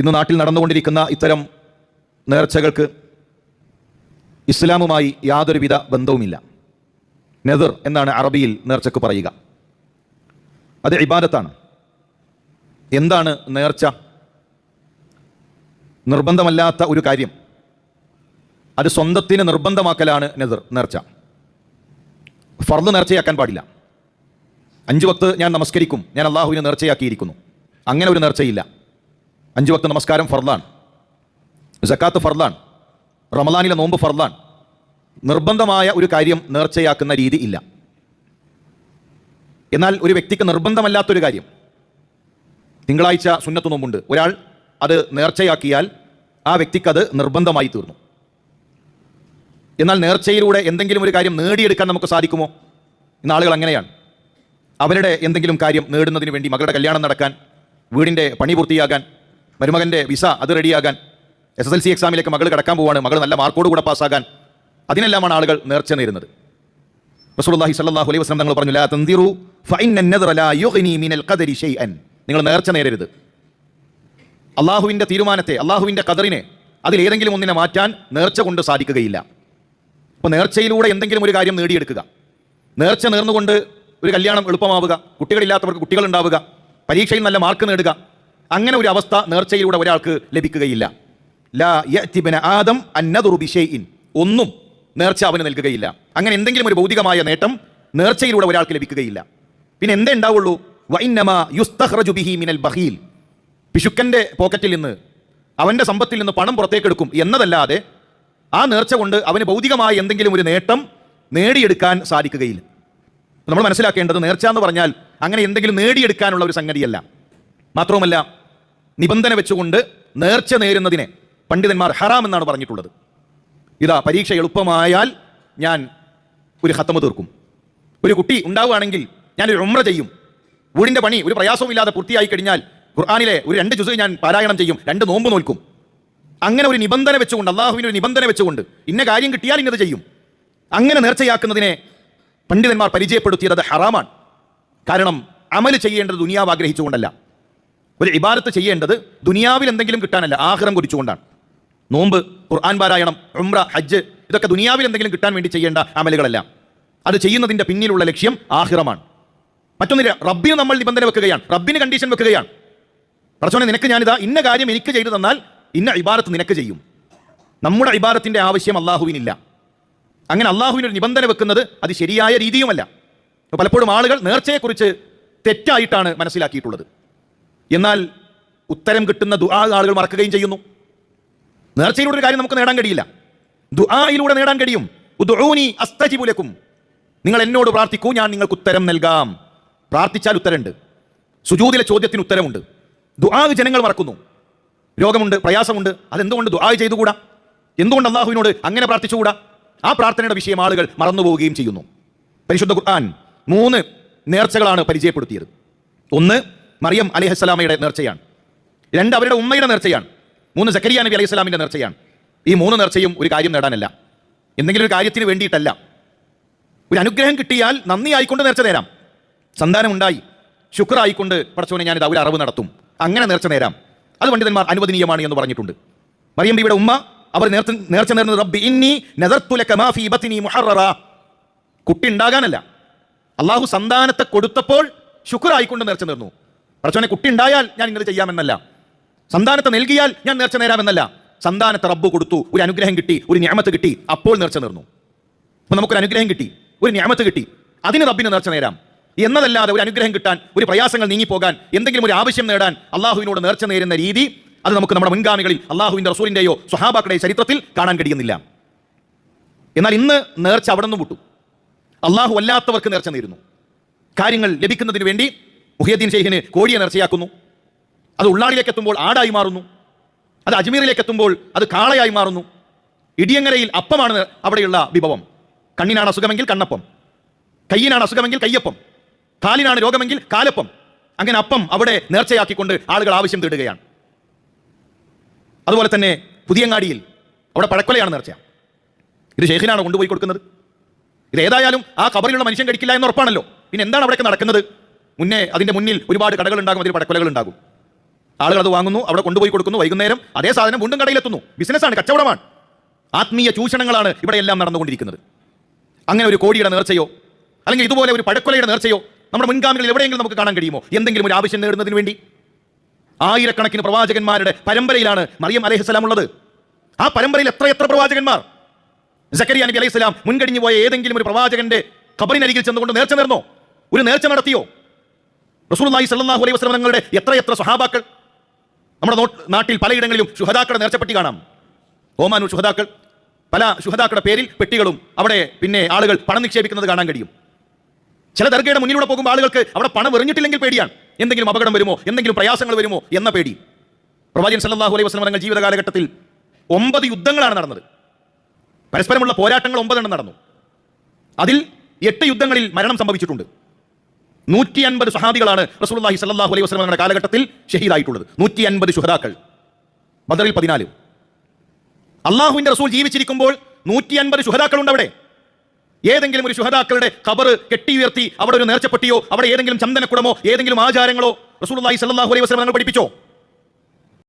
ഇന്ന് നാട്ടിൽ നടന്നുകൊണ്ടിരിക്കുന്ന ഇത്തരം നേർച്ചകൾക്ക് ഇസ്ലാമുമായി യാതൊരുവിധ ബന്ധവുമില്ല. നെതിർ എന്നാണ് അറബിയിൽ നേർച്ചക്ക് പറയുക. അത് ഇബാദത്താണ്. എന്താണ് നേർച്ച? നിർബന്ധമല്ലാത്ത ഒരു കാര്യം. അത് സ്വന്തത്തിന് നിർബന്ധമാക്കലാണ് നെതിർ നേർച്ച. ഫർദ് നേർച്ചയാക്കാൻ പാടില്ല. അഞ്ച് വക്ത് ഞാൻ നമസ്കരിക്കും ഞാൻ അള്ളാഹുവിനെ നേർച്ചയാക്കിയിരിക്കുന്നു. അങ്ങനെ ഒരു നേർച്ചയില്ല. അഞ്ച് വക്ത നമസ്കാരം ഫർദാൻ. ജക്കാത്ത് ഫർദാൻ. റമദാനിലെ നോമ്പ് ഫർദാൻ. നിർബന്ധമായ ഒരു കാര്യം നേർച്ചയാക്കുന്ന രീതി ഇല്ല. എന്നാൽ ഒരു വ്യക്തിക്ക് നിർബന്ധമല്ലാത്തൊരു കാര്യം. തിങ്കളാഴ്ച സുന്നത്ത് നോമ്പുണ്ട്. ഒരാൾ അത് നേർച്ചയാക്കിയാൽ ആ വ്യക്തിക്കത് നിർബന്ധമായി തീർന്നു. എന്നാൽ നേർച്ചയിലൂടെ എന്തെങ്കിലും ഒരു കാര്യം നേടിയെടുക്കാൻ നമുക്ക് സാധിക്കുമോ? ഇന്ന് ആളുകൾ അങ്ങനെയാണ്. അവരുടെ എന്തെങ്കിലും കാര്യം നേടുന്നതിന് വേണ്ടി മകളുടെ കല്യാണം നടക്കാൻ വീടിന്റെ പണി പൂർത്തിയാകാൻ മരുമകന്റെ വിസ അത് റെഡിയാകാൻ എസ് എസ് എൽ സി എക്സാമിലേക്ക് മകൾ കടക്കാൻ പോവാണ്. മകൾ നല്ല മാർക്കോട് കൂടെ പാസ്സാകാൻ. അതിനെല്ലാമാണ് ആളുകൾ നേർച്ച നേരുന്നത്. റസൂലുള്ളാഹി സ്വല്ലല്ലാഹു അലൈഹി വസല്ലം തങ്ങൾ പറഞ്ഞു ലാ അൻ-നദ്റ ലാ യുഗ്നി മിനൽ ഖദരി ഷൈഅൻ. നിങ്ങൾ നേർച്ച നേരരുത്. അള്ളാഹുവിന്റെ തീരുമാനത്തെ അള്ളാഹുവിന്റെ ഖദറിനെ അതിൽ ഏതെങ്കിലും ഒന്നിനെ മാറ്റാൻ നേർച്ച കൊണ്ട് സാധിക്കുകയില്ല. അപ്പോൾ നേർച്ചയിലൂടെ എന്തെങ്കിലും ഒരു കാര്യം നേടിയെടുക്കുക. നേർച്ച നേർന്നുകൊണ്ട് ഒരു കല്യാണം എളുപ്പമാവുക. കുട്ടികളില്ലാത്തവർക്ക് കുട്ടികളുണ്ടാവുക. പരീക്ഷയിൽ നല്ല മാർക്ക് നേടുക. അങ്ങനെ ഒരു അവസ്ഥ നേർച്ചയിലൂടെ ഒരാൾക്ക് ലഭിക്കുകയില്ല. ലാ യഅ്തിബന ആദം അന്നദുറു ഇൻ ഒന്നും നേർച്ച അവന് നൽകുകയില്ല. അങ്ങനെ എന്തെങ്കിലും ഒരു ഭൗതികമായ നേട്ടം നേർച്ചയിലൂടെ ഒരാൾക്ക് ലഭിക്കുകയില്ല. പിന്നെ എന്തേ ഉണ്ടാവുള്ളൂ? വൈന്നമ യുസ്തഖ്റജു ബിഹി മിനൽ ബഹീൽ. പിശുക്കന്റെ പോക്കറ്റിൽ നിന്ന് അവന്റെ സമ്പത്തിൽ നിന്ന് പണം പുറത്തേക്കെടുക്കും എന്നതല്ലാതെ ആ നേർച്ച കൊണ്ട് അവന് ഭൗതികമായ എന്തെങ്കിലും ഒരു നേട്ടം നേടിയെടുക്കാൻ സാധിക്കുകയില്ല. നമ്മൾ മനസ്സിലാക്കേണ്ടത് നേർച്ച എന്ന് പറഞ്ഞാൽ അങ്ങനെ എന്തെങ്കിലും നേടിയെടുക്കാനുള്ള ഒരു സംഗതിയല്ല. മാത്രവുമല്ല നിബന്ധന വെച്ചുകൊണ്ട് നേർച്ച നേരുന്നതിനെ പണ്ഡിതന്മാർ ഹറാം എന്നാണ് പറഞ്ഞിട്ടുള്ളത്. ഇതാ പരീക്ഷ എളുപ്പമായാൽ ഞാൻ ഒരു ഹത്തമ തീർക്കും. ഒരു കുട്ടി ഉണ്ടാവുകയാണെങ്കിൽ ഞാനൊരു ഉമ്ര ചെയ്യും. വീടിന്റെ പണി ഒരു പ്രയാസവും ഇല്ലാതെ പൂർത്തിയായി കഴിഞ്ഞാൽ ഖുർആാനിലെ ഒരു രണ്ട് ജുസ് ഞാൻ പാരായണം ചെയ്യും. രണ്ട് നോമ്പ് നോൽക്കും. അങ്ങനെ ഒരു നിബന്ധന വെച്ചുകൊണ്ട് അള്ളാഹുവിന് ഒരു നിബന്ധന വെച്ചുകൊണ്ട് ഇന്ന കാര്യം കിട്ടിയാൽ ഇന്നത് ചെയ്യും. അങ്ങനെ നേർച്ചയാക്കുന്നതിനെ പണ്ഡിതന്മാർ പരിചയപ്പെടുത്തിയത് ഹറാമാണ്. കാരണം അമൽ ചെയ്യേണ്ടത് ദുനിയാവ് ആഗ്രഹിച്ചുകൊണ്ടല്ല. ഒരു ഇബാരത്ത് ചെയ്യേണ്ടത് ദുനിയാവിൽ എന്തെങ്കിലും കിട്ടാനല്ല ആഹ്റം കുറിച്ചുകൊണ്ടാണ് നോമ്പ് ഖുർആൻ പാരായണം ഉംറ ഹജ്ജ് ഇതൊക്കെ ദുനിയാവിൽ എന്തെങ്കിലും കിട്ടാൻ വേണ്ടി ചെയ്യേണ്ട അമലുകളല്ല. അത് ചെയ്യുന്നതിന്റെ പിന്നിലുള്ള ലക്ഷ്യം ആഹിറമാണ്. മറ്റൊന്നില്ല റബ്ബിന് നമ്മൾ നിബന്ധന വെക്കുകയാണ്. റബ്ബിന് കണ്ടീഷൻ വെക്കുകയാണ്. പ്രശ്നം നിനക്ക് ഞാനിതാ ഇന്ന കാര്യം എനിക്ക് ചെയ്തു തന്നാൽ ഇന്ന ഇബാരത്ത് നിനക്ക് ചെയ്യും. നമ്മുടെ ഇബാരത്തിന്റെ ആവശ്യം അള്ളാഹുവിനില്ല. അങ്ങനെ അള്ളാഹുവിന് ഒരു നിബന്ധന വെക്കുന്നത് അത് ശരിയായ രീതിയുമല്ല. പലപ്പോഴും ആളുകൾ നേർച്ചയെക്കുറിച്ച് തെറ്റായിട്ടാണ് മനസ്സിലാക്കിയിട്ടുള്ളത്. എന്നാൽ ഉത്തരം കിട്ടുന്ന ദുആ ആളുകൾ മറക്കുകയും ചെയ്യുന്നു. നേർച്ചയിലൂടെ ഒരു കാര്യം നമുക്ക് നേടാൻ കഴിയില്ല. ദുആയിലൂടെ നേടാൻ കഴിയും. ഉദ്ഉനി അസ്തജിബു ലക്കും. നിങ്ങൾ എന്നോട് പ്രാർത്ഥിക്കൂ ഞാൻ നിങ്ങൾക്ക് ഉത്തരം നൽകാം. പ്രാർത്ഥിച്ചാൽ ഉത്തരമുണ്ട്. സുജൂതിലെ ചോദ്യത്തിന് ഉത്തരമുണ്ട്. ദുആ ജനങ്ങൾ മറക്കുന്നു. രോഗമുണ്ട് പ്രയാസമുണ്ട്. അതെന്തുകൊണ്ട് ദുആ ചെയ്തുകൂടാ? എന്തുകൊണ്ട് അള്ളാഹുവിനോട് അങ്ങനെ പ്രാർത്ഥിച്ചുകൂടാ? ആ പ്രാർത്ഥനയുടെ വിഷയം ആളുകൾ മറന്നുപോവുകയും ചെയ്യുന്നു. പരിശുദ്ധ ഖുർആൻ മൂന്ന് നേർച്ചകളാണ് പരിചയപ്പെടുത്തിയത്. ഒന്ന് മറിയം അലിഹസ്സലാമയുടെ നേർച്ചയാണ്. രണ്ട് അവരുടെ ഉമ്മയുടെ നേർച്ചയാണ്. മൂന്ന് സക്കരിയ നബി അലൈഹിസ്ലാമിന്റെ നേർച്ചയാണ്. ഈ മൂന്ന് നേർച്ചയും ഒരു കാര്യം നേടാനല്ല. എന്തെങ്കിലും ഒരു കാര്യത്തിന് വേണ്ടിയിട്ടല്ല. ഒരു അനുഗ്രഹം കിട്ടിയാൽ നന്ദി ആയിക്കൊണ്ട് നേർച്ച നേരാം. സന്താനം ഉണ്ടായി. ശുക്രായിക്കൊണ്ട് പടച്ചോനെ ഞാനിത് അവർ അറിവ് നടത്തും. അങ്ങനെ നേർച്ച നേരാം. അത് പണ്ഡിതന്മാർ അനുവദനീയമാണ് എന്ന് പറഞ്ഞിട്ടുണ്ട്. മറിയം ബിയുടെ ഉമ്മ അവർ നേർച്ച നേർച്ച നേർന്നത് റബ്ബി ഇന്നി നദർത്തുലക മുഹറ കുട്ടി ഉണ്ടാകാനല്ല. അള്ളാഹു സന്താനത്തെ കൊടുത്തപ്പോൾ ശുക്രായിക്കൊണ്ട് നേർച്ച നേർന്നു. പടച്ചോനെ കുട്ടി ഉണ്ടായാൽ ഞാൻ ഇങ്ങനെ ചെയ്യാമെന്നല്ല. സന്താനത്തെ നൽകിയാൽ ഞാൻ നേർച്ച നേരാമെന്നല്ല. സന്താനത്തെ റബ്ബ് കൊടുത്തു ഒരു അനുഗ്രഹം കിട്ടി ഒരു ഞാമത്ത് കിട്ടി അപ്പോൾ നേർച്ച നേർന്നു. അപ്പൊ നമുക്കൊരു അനുഗ്രഹം കിട്ടി ഒരു ഞാമത്ത് കിട്ടി അതിന് റബ്ബിന് നേർച്ച നേരാം. എന്നതല്ലാതെ ഒരു അനുഗ്രഹം കിട്ടാൻ ഒരു പ്രയാസങ്ങൾ നീങ്ങിപ്പോകാൻ എന്തെങ്കിലും ഒരു ആവശ്യം നേടാൻ അള്ളാഹുവിനോട് നേർച്ച നേരുന്ന രീതി അത് നമുക്ക് നമ്മുടെ മുൻഗാമികളിൽ അള്ളാഹുവിന്റെ റസൂലിന്റെയോ സ്വഹാബാക്കളുടെയോ ചരിത്രത്തിൽ കാണാൻ കഴിയുന്നില്ല. എന്നാൽ ഇന്ന് നേർച്ച അവിടെ നിന്ന് വിട്ടു. അള്ളാഹു അല്ലാത്തവർക്ക് നേർച്ച നേരുന്നു. കാര്യങ്ങൾ ലഭിക്കുന്നതിന് വേണ്ടി മുഹിയദ്ദീൻ ഷെയ്ഖിന് കോഴിയെ നേർച്ചയാക്കുന്നു. അത് ഉള്ളാടിലേക്ക് എത്തുമ്പോൾ ആടായി മാറുന്നു. അത് അജ്മീറിലേക്ക് എത്തുമ്പോൾ അത് കാളയായി മാറുന്നു. ഇടിയങ്ങരയിൽ അപ്പമാണ് അവിടെയുള്ള വിഭവം. കണ്ണിനാണ് അസുഖമെങ്കിൽ കണ്ണപ്പം. കയ്യിനാണ് അസുഖമെങ്കിൽ കയ്യപ്പം. കാലിനാണ് രോഗമെങ്കിൽ കാലപ്പം. അങ്ങനെ അപ്പം അവിടെ നേർച്ചയാക്കിക്കൊണ്ട് ആളുകൾ ആവശ്യം തേടുകയാണ്. അതുപോലെ തന്നെ പുതിയങ്ങാടിയിൽ അവിടെ പഴക്കൊലയാണ് നേർച്ച. ഇത് ഷെയ്ഖിനാണ് കൊണ്ടുപോയി കൊടുക്കുന്നത്? ഇത് ഏതായാലും ആ കബറിലുള്ള മനുഷ്യൻ കഴിക്കില്ല എന്ന് ഉറപ്പാണല്ലോ. പിന്നെ എന്താണ് അവിടെയൊക്കെ നടക്കുന്നത്? മുന്നേ അതിന്റെ മുന്നിൽ ഒരുപാട് കടകൾ ഉണ്ടാകും അതിൽ പടക്കൊലകൾ ഉണ്ടാകും ആളുകൾ അത് വാങ്ങുന്നു അവിടെ കൊണ്ടുപോയി കൊടുക്കുന്നു വൈകുന്നേരം അതേ സാധനം വീണ്ടും കടയിലെത്തുന്നു. ബിസിനസ്സാണ് കച്ചവടമാണ്. ആത്മീയ ചൂഷണങ്ങളാണ് ഇവിടെ എല്ലാം നടന്നുകൊണ്ടിരിക്കുന്നത്. അങ്ങനെ ഒരു കോടിയുടെ നേർച്ചയോ അല്ലെങ്കിൽ ഇതുപോലെ ഒരു പഴക്കൊലയുടെ നേർച്ചയോ നമ്മുടെ മുൻഗാമികളിൽ എവിടെയെങ്കിലും നമുക്ക് കാണാൻ കഴിയുമോ? എന്തെങ്കിലും ഒരു ആവശ്യം നേടുന്നതിന് വേണ്ടി? ആയിരക്കണക്കിന് പ്രവാചകന്മാരുടെ പരമ്പരയിലാണ് മറിയം അലൈഹിസ്സലാം ഉള്ളത്. ആ പരമ്പരയിൽ എത്ര എത്ര പ്രവാചകന്മാർ? സക്കരിയ നബി അലൈഹി സ്വലാം മുൻകഴിഞ്ഞു പോയ ഏതെങ്കിലും ഒരു പ്രവാചകന്റെ കബറിനരികിൽ ചെന്നുകൊണ്ട് നേർച്ച നേർന്നോ? ഒരു നേർച്ച നടത്തിയോ? റസൂലുള്ളാഹി സ്വല്ലല്ലാഹു അലൈഹി വസല്ലം തങ്ങളുടെ എത്രയെത്ര എത്ര സ്വഹാബാക്കൾ നമ്മുടെ നാട്ടിൽ പലയിടങ്ങളിലും ശുഹദാക്കളുടെ നേർച്ചപ്പെട്ടി കാണാം. ഓമാനൂർ ശുഹദാക്കൾ പല ശുഹദാക്കളുടെ പേരിൽ പെട്ടികളും അവിടെ പിന്നെ ആളുകൾ പണം നിക്ഷേപിക്കുന്നത് കാണാൻ കഴിയും. ചില ദർഗയുടെ മുന്നിലൂടെ പോകുമ്പോൾ ആളുകൾക്ക് അവിടെ പണം എറിഞ്ഞിട്ടില്ലെങ്കിൽ പേടിയാണ്. എന്തെങ്കിലും അപകടം വരുമോ? എന്തെങ്കിലും പ്രയാസങ്ങൾ വരുമോ എന്ന പേടി. പ്രവാചകൻ സല്ലാഹു അലൈഹി വസ്ലം തങ്ങൾ ജീവിത കാലഘട്ടത്തിൽ ഒമ്പത് യുദ്ധങ്ങളാണ് നടന്നത്. പരസ്പരമുള്ള പോരാട്ടങ്ങൾ ഒമ്പതെണ്ണം നടന്നു. അതിൽ എട്ട് യുദ്ധങ്ങളിൽ മരണം സംഭവിച്ചിട്ടുണ്ട്. നൂറ്റി അൻപത് സഹാബികളാണ് റസൂലുള്ളാഹി സ്വല്ലല്ലാഹു അലൈഹി തങ്ങളുടെ കാലഘട്ടത്തിൽ ഷഹീദായിട്ടുള്ളത്. നൂറ്റി അൻപത് ശുഹദാക്കൾ. ബദറിൽ പതിനാല്. അള്ളാഹുവിന്റെ റസൂൽ ജീവിച്ചിരിക്കുമ്പോൾ നൂറ്റി അൻപത് ശുഹദാക്കളുണ്ട് അവിടെ. ഏതെങ്കിലും ഒരു ശുഹദാക്കളുടെ കബർ കെട്ടി ഉയർത്തി അവിടെ ഒരു നേർച്ചപ്പെട്ടിയോ അവിടെ ഏതെങ്കിലും ചന്ദനക്കുടമോ ഏതെങ്കിലും ആചാരങ്ങളോ റസൂലുള്ളാഹി സ്വല്ലല്ലാഹു അലൈഹി വസല്ലം തങ്ങൾ പഠിപ്പിച്ചോ?